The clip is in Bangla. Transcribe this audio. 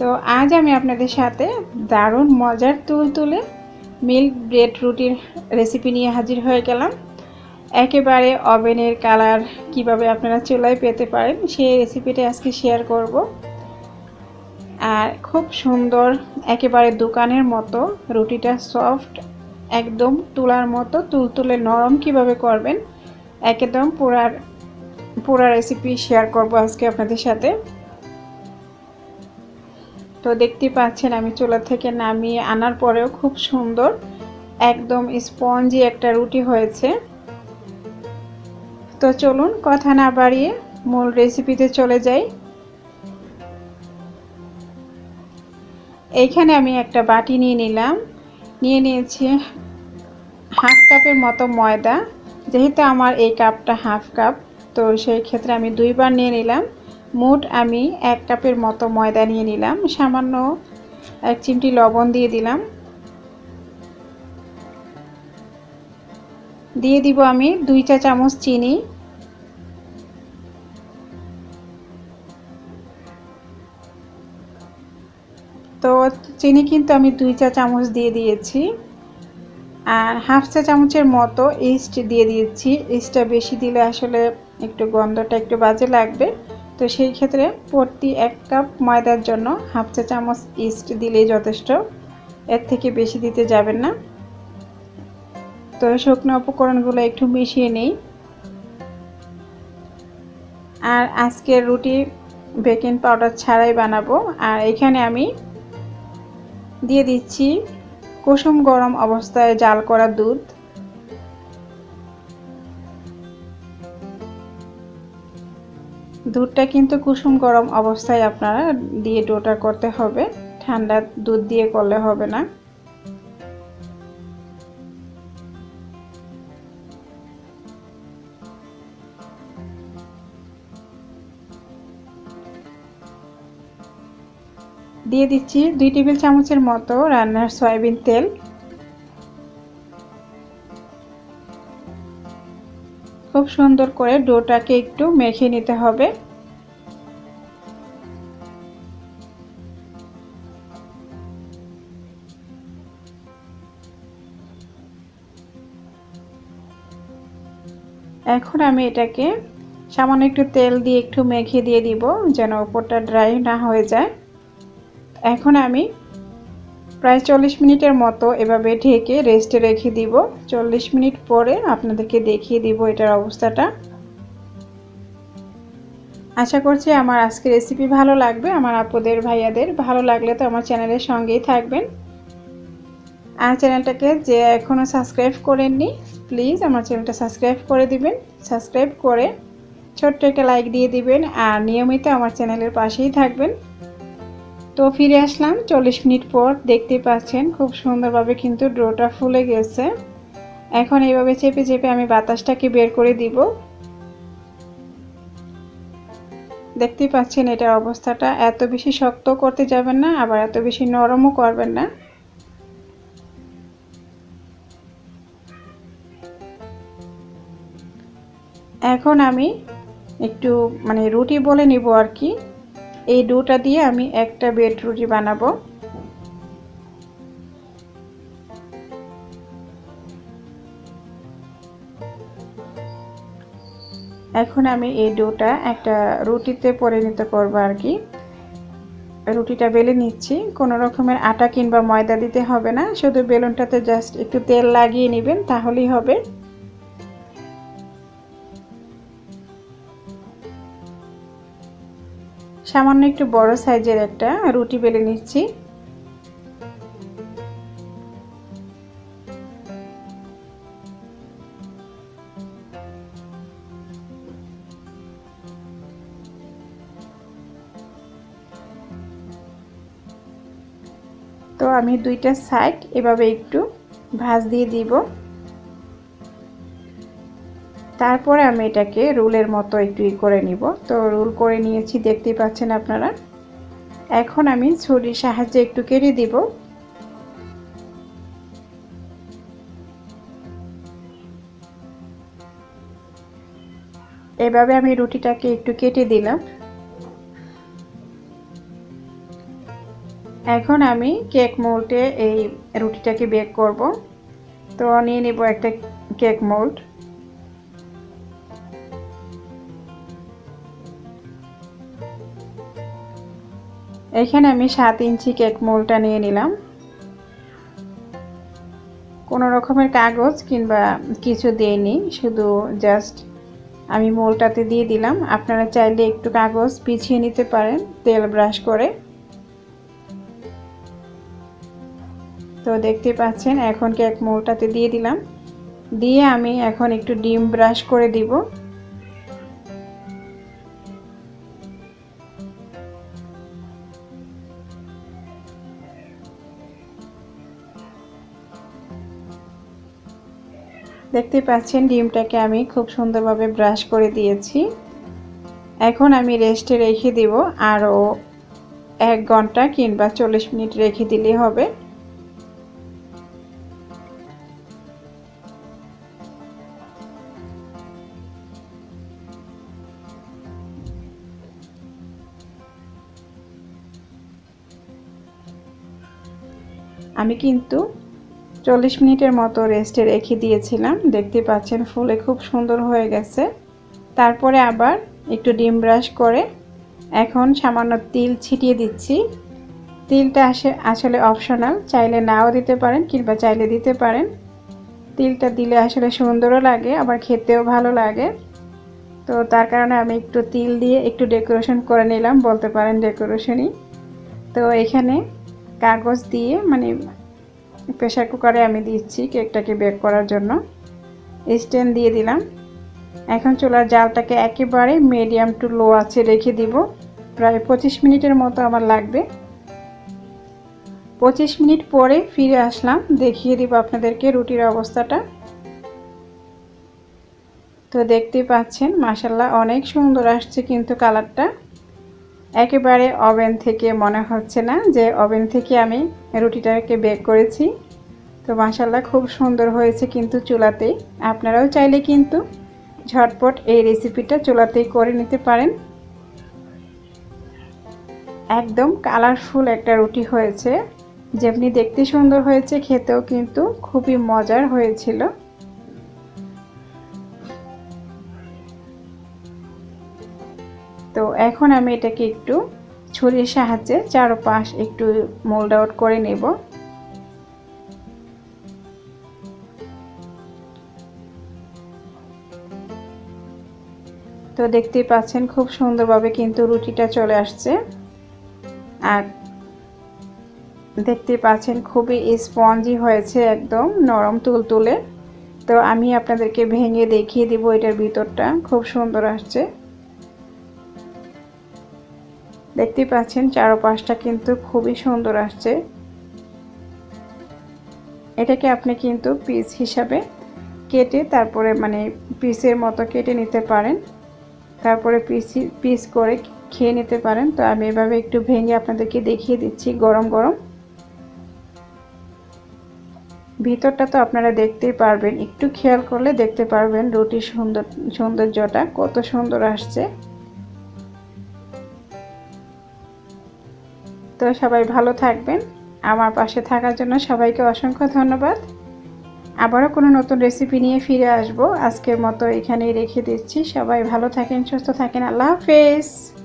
তো আজ আমি আপনাদের সাথে দারুণ মজার তুল তুলে মিল্ক ব্রেড রুটির রেসিপি নিয়ে হাজির হয়ে গেলাম। একেবারে ওভেনের কালার কীভাবে আপনারা চুলায় পেতে পারেন সেই রেসিপিটা আজকে শেয়ার করব। আর খুব সুন্দর একেবারে দোকানের মতো রুটিটা সফট একদম তুলার মতো তুলতুলে নরম কীভাবে করবেন, একদম পুরার, পুরা রেসিপি শেয়ার করব আজকে আপনাদের সাথে। তো দেখতে পাচ্ছেন আমি চুলা থেকে নামিয়ে আনার পরেও খুব সুন্দর একদম স্পঞ্জি একটা রুটি হয়েছে। তো চলুন কথা না বাড়িয়ে মূল রেসিপিতে চলে যাই। এইখানে আমি একটা বাটি নিয়ে নিলাম। নিয়ে নিয়েছি হাফ কাপের মতো ময়দা। যেহেতু আমার এই কাপটা হাফ কাপ তো সেই ক্ষেত্রে আমি দুইবার নিয়ে নিলাম। মোট আমি এক কাপের মতো ময়দা নিয়ে নিলাম, সামান্য এক চিমটি লবণ দিয়ে দিলাম। দিয়ে দিব আমি দুই চা চামচ চিনি। তো চিনি কিন্তু আমি দুই চা চামচ দিয়ে দিয়েছি। আর হাফ চা চামচের মতো ইস্ট দিয়ে দিয়েছি। ইস্টটা বেশি দিলে আসলে একটু গন্ধটা একটু বাজে লাগবে। তো সেই ক্ষেত্রে প্রতি এক কাপ ময়দার জন্য হাফ চা চামচ ইস্ট দিলেই যথেষ্ট। এর থেকে বেশি দিতে যাবেন না। তো শুকনো উপকরণগুলো একটু মিশিয়ে নেই। আর আজকের রুটি বেকিং পাউডার ছাড়াই বানাবো। আর এখানে আমি দিয়ে দিচ্ছি কুসুম গরম অবস্থায় জাল করা দুধ। দুধটা কিন্তু কুসুম গরম অবস্থায় আপনারা দিয়ে ডোটা করতে হবে। ঠান্ডা দুধ দিয়ে করলে হবে না। দিয়ে দিচ্ছি দুই টেবিল চামচের মতো রান্নার সয়াবিন তেল। খুব সুন্দর করে ডোটাকে একটু মেখে নিতে হবে। এখন আমি এটাকে সামান্য একটু তেল দিয়ে একটু মেখে দিয়ে দিব যেন উপরটা ড্রাই না হয়ে যায়। এখন আমি প্রায় চল্লিশ মিনিটের মতো এভাবে ঢেকে রেস্টে রেখে দিব। চল্লিশ মিনিট পরে আপনাদেরকে দেখিয়ে দিব এটার অবস্থাটা। আশা করছি আমার আজকে রেসিপি ভালো লাগবে। আমার আপুদের, ভাইয়াদের ভালো লাগলে তো আমার চ্যানেলের সঙ্গেই থাকবেন। আর চ্যানেলটাকে যে এখনও সাবস্ক্রাইব করেননি প্লিজ আমার চ্যানেলটা সাবস্ক্রাইব করে দিবেন। সাবস্ক্রাইব করে ছোট্ট একটা লাইক দিয়ে দিবেন। আর নিয়মিত আমার চ্যানেলের পাশেই থাকবেন। তো ফিরে আসলাম, চল্লিশ মিনিট পর দেখতে পাচ্ছেন খুব সুন্দরভাবে কিন্তু ড্রোটা ফুলে গেছে। এখন এইভাবে চেপে চেপে আমি বাতাসটাকে বের করে দিব। দেখতে পাচ্ছেন এটার অবস্থাটা, এত বেশি শক্ত করতে যাবেন না, আবার এত বেশি নরমও করবেন না। এখন আমি একটু মানে রুটি বলে নিব আর কি। এই ডোটা দিয়ে আমি একটা বেড রুটি বানাবো। এখন আমি এই ডোটা একটা রুটিতে পরিণত করব আর কি। রুটিটা বেলে নিচ্ছি। কোনো রকমের আটা কিংবা ময়দা দিতে হবে না। শুধু বেলুনটাতে জাস্ট একটু তেল লাগিয়ে নেবেন, তাহলেই হবে। সামান্য একটু বড় সাইজের একটা রুটি বেলে নিচ্ছি। তো আমি দুইটা সাইড এভাবে একটু ভাজ দিয়ে দিব। তারপরে আমি এটাকে রুলের মতো একটু ই করে নিব। তো রুল করে নিয়েছি, দেখতেই পাচ্ছেন আপনারা। এখন আমি ছুরির সাহায্যে একটু কেটে দিব। এভাবে আমি রুটিটাকে একটু কেটে দিলাম। এখন আমি কেক মোল্ডে এই রুটিটাকে বেক করব। তো নিয়ে নেব একটা কেক মোল্ড। এখানে আমি সাত ইঞ্চি কেক মোলটা নিয়ে নিলাম। কোনো রকমের কাগজ কিংবা কিছু দিইনি, শুধু জাস্ট আমি মোলটাতে দিয়ে দিলাম। আপনারা চাইলে একটু কাগজ পিছিয়ে নিতে পারেন, তেল ব্রাশ করে। তো দেখতে পাচ্ছেন, এখন কেক মোলটাতে দিয়ে দিলাম। দিয়ে আমি এখন একটু ডিম ব্রাশ করে দিব। দেখতে পাচ্ছেন ডিমটাকে আমি খুব সুন্দরভাবে ব্রাশ করে দিয়েছি। এখন আমি রেস্টে রেখে দিব, আরও এক ঘণ্টা কিংবা চল্লিশ মিনিট রেখে দিলেই হবে। আমি কিন্তু চল্লিশ মিনিটের মতো রেস্টে রেখে দিয়েছিলাম। দেখতে পাচ্ছেন ফুলে খুব সুন্দর হয়ে গেছে। তারপরে আবার একটু ডিম ব্রাশ করে এখন সামান্য তিল ছিটিয়ে দিচ্ছি। তিলটা আসে, আসলে অপশনাল চাইলে নাও দিতে পারেন কিংবা চাইলে দিতে পারেন। তিলটা দিলে আসলে সুন্দরও লাগে, আবার খেতেও ভালো লাগে। তো তার কারণে আমি একটু তিল দিয়ে একটু ডেকোরেশন করে নিলাম, বলতে পারেন ডেকোরেশনই। তো এখানে কাগজ দিয়ে মানে প্রেশার কুকারে আমি দিচ্ছি কেকটাকে বেক করার জন্য। স্ট্যান্ড দিয়ে দিলাম। এখন চুলার জালটাকে একেবারে মিডিয়াম টু লো আছে রেখে দিব। প্রায় পঁচিশ মিনিটের মতো আমার লাগবে। পঁচিশ মিনিট পরে ফিরে আসলাম। দেখিয়ে দিব আপনাদেরকে রুটির অবস্থাটা। তো দেখতেই পাচ্ছেন মাসাল্লাহ অনেক সুন্দর আসছে কিন্তু কালারটা। একেবারে ওভেন থেকে মনে হচ্ছে না যে ওভেন থেকে আমি রুটিটাকে বেক করেছি। তো মাসাল্লাহ খুব সুন্দর হয়েছে কিন্তু চুলাতেই আপনারাও চাইলে কিন্তু ঝটপট এই রেসিপিটা চুলাতেই করে নিতে পারেন। একদম কালারফুল একটা রুটি হয়েছে। যেমনি দেখতে সুন্দর হয়েছে, খেতেও কিন্তু খুবই মজার হয়েছিল। তো এখন আমি এটাকে একটু ছুরির সাহায্যে চারপাশ একটু মোল্ড আউট করে নেব। তো দেখতেই পাচ্ছেন খুব সুন্দরভাবে কিন্তু রুটিটা চলে আসছে। আর দেখতে পাচ্ছেন খুবই স্পঞ্জি হয়েছে একদম নরম তুলতুলে। তো আমি আপনাদেরকে ভেঙে দেখিয়ে দিব এটার ভিতরটা, খুব সুন্দর আসছে। দেখতেই পাচ্ছেন চারপাশটা কিন্তু খুবই সুন্দর আসছে। এটাকে আপনি কিন্তু পিস হিসাবে কেটে তারপরে মানে পিসের মতো কেটে নিতে পারেন। তারপরে পিস পিস করে খেয়ে নিতে পারেন। তো আমি এভাবে একটু ভেঙে আপনাদেরকে দেখিয়ে দিচ্ছি গরম গরম। ভিতরটা তো আপনারা দেখতেই পারবেন। একটু খেয়াল করলে দেখতে পারবেন রুটির সুন্দর, সৌন্দর্যটা কত সুন্দর আসছে। তো সবাই ভালো থাকবেন। আমার পাশে থাকার জন্য সবাইকে অসংখ্য ধন্যবাদ। আবারও কোনো নতুন রেসিপি নিয়ে ফিরে আসব। আজকের মতো এখানেই রেখে দিচ্ছি। সবাই ভালো থাকেন, সুস্থ থাকেন। আল্লাহ হাফেজ।